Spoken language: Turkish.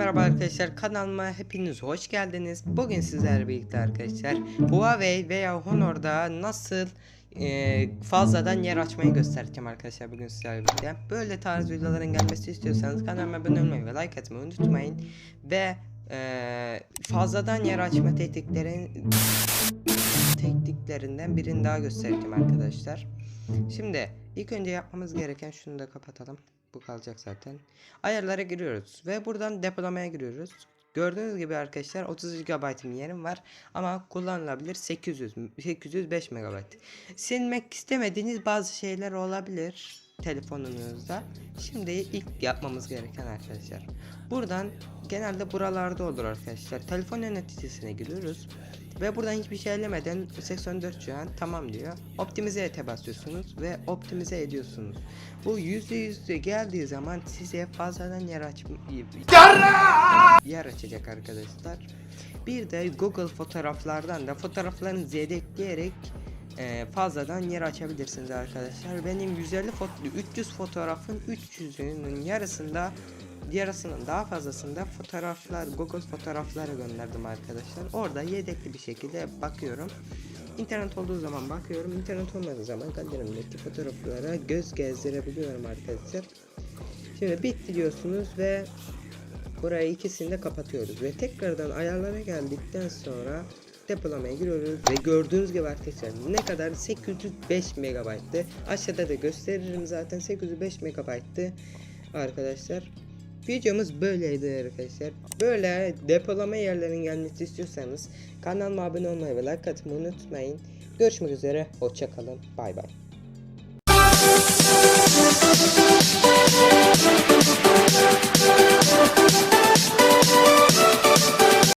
arkadaşlar kanalıma hepiniz hoş geldiniz. Bugün sizlerle birlikte arkadaşlar Huawei veya Honor'da nasıl e, fazladan yer açmayı göstereceğim arkadaşlar bugün sizlerle birlikte. Böyle tarz videoların gelmesi istiyorsanız kanalıma abone olmayı ve like atmayı unutmayın. Ve e, fazladan yer açma tekniklerin tekniklerinden birini daha göstereceğim arkadaşlar. Şimdi ilk önce yapmamız gereken şunu da kapatalım. Bu kalacak zaten. Ayarlara giriyoruz ve buradan depolamaya giriyoruz. Gördüğünüz gibi arkadaşlar 30 GB'ım yerim var ama kullanılabilir 800 805 MB. Silmek istemediğiniz bazı şeyler olabilir telefonunuzda. Şimdi ilk yapmamız gereken arkadaşlar. Buradan genelde buralarda olur arkadaşlar. Telefon yöneticisine giriyoruz. Ve buradan hiçbir şey elemeden 84 şu an tamam diyor. Optimize ete basıyorsunuz ve optimize ediyorsunuz. Bu %100 geldiği zaman size fazladan yer aç yer açacak arkadaşlar. Bir de Google fotoğraflardan da fotoğraflarınızı yedekleyerek e, fazladan yer açabilirsiniz arkadaşlar. Benim 150 foto 300 fotoğrafın 300'ünün yarısında yarısının daha fazlasında fotoğraflar Google fotoğrafları gönderdim arkadaşlar. Orada yedekli bir şekilde bakıyorum. İnternet olduğu zaman bakıyorum. İnternet olmadığı zaman galerimdeki fotoğraflara göz gezdirebiliyorum arkadaşlar. Şimdi bitti diyorsunuz ve burayı ikisini de kapatıyoruz ve tekrardan ayarlara geldikten sonra depolamaya giriyoruz ve gördüğünüz gibi arkadaşlar ne kadar? 805 MB'tı aşağıda da gösteririm zaten. 805 MB'tı arkadaşlar. Videomuz böyleydi arkadaşlar. Böyle depolama yerlerinin gelmesi istiyorsanız kanalıma abone olmayı ve like atmayı unutmayın. Görüşmek üzere. Hoşçakalın bay bay